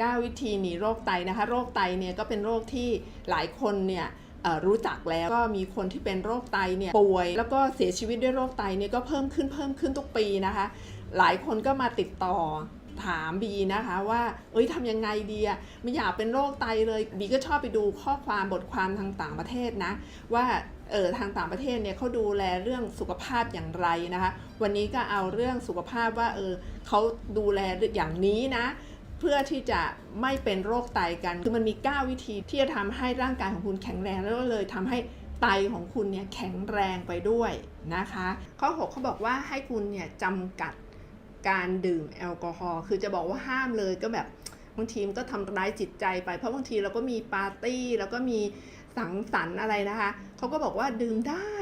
9 วิธีหนีโรคไตนะคะ โรคไตเนี่ยก็เป็นโรคที่หลายคนเนี่ยรู้จักแล้วก็มีคนที่เป็นโรคไตเนี่ยป่วย แล้วก็เสียชีวิตด้วยโรคไตเนี่ยก็เพิ่มขึ้นเพิ่มขึ้นทุกปีนะคะ หลายคนก็มาติดต่อถามบีนะคะว่าเอ้ยทำยังไงดีอะไม่อยากเป็นโรคไตเลยบีก็ชอบไปดูข้อความบทความทางต่างประเทศนะ ว่าเออทางต่างประเทศเนี่ยเขาดูแลเรื่องสุขภาพอย่างไรนะคะ วันนี้ก็เอาเรื่องสุขภาพว่าเออเขาดูแลอย่างนี้นะ เพื่อที่จะไม่เป็นโรคไตกันคือมันมี 9 วิธีที่จะทำให้ร่างกายของคุณแข็งแรงแล้วก็เลยทำให้ไตของคุณเนี่ยแข็งแรงไปด้วยนะคะ ข้อ 6เขาบอกว่าให้คุณเนี่ยจำกัดการดื่มแอลกอฮอล์คือจะบอกว่าห้ามเลยก็แบบบางทีมันก็ทำร้ายจิตใจไป เพราะบางทีเราก็มีปาร์ตี้แล้วก็มีสังสรรค์อะไรนะคะเขาก็บอกว่าดื่มได้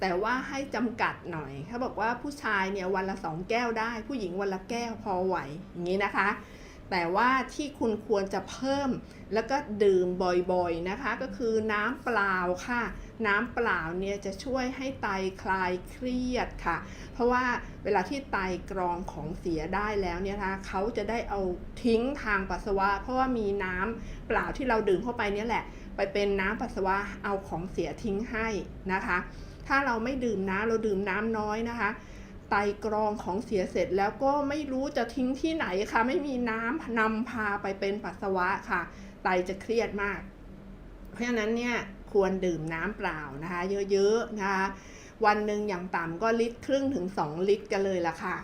แต่ว่าให้จำกัดหน่อยเขาบอกว่าผู้ชายเนี่ยวันละสองแก้วได้ ผู้หญิงวันละแก้วพอไหวอย่างนี้นะคะ แต่ว่าที่คุณควรจะเพิ่มแล้วก็ดื่มบ่อยๆนะคะ ก็คือน้ำเปล่าค่ะ น้ำเปล่าเนี่ยจะช่วยให้ไตคลายเครียดค่ะ เพราะว่าเวลาที่ไตกรองของเสียได้แล้วเนี่ยนะคะเขาจะได้เอาทิ้งทางปัสสาวะ เพราะว่ามีน้ำเปล่าที่เราดื่มเข้าไปเนี่ยแหละ ไปเป็นน้ำปัสสาวะเอาของเสียทิ้งให้นะคะ ถ้าเราไม่ดื่มน้ำเราดื่มน้ำน้อยนะคะ ไตกรองของเสียเสร็จแล้วก็ไม่รู้จะทิ้งที่ไหนค่ะ ไม่มีน้ำนำพาไปเป็นปัสสาวะค่ะ ไตจะเครียดมาก เพราะฉะนั้นเนี่ยควรดื่มน้ำเปล่านะคะ เยอะๆนะคะ วันหนึ่งอย่างต่ำก็ลิตรครึ่งถึง 2 ลิตรกันเลยละค่ะ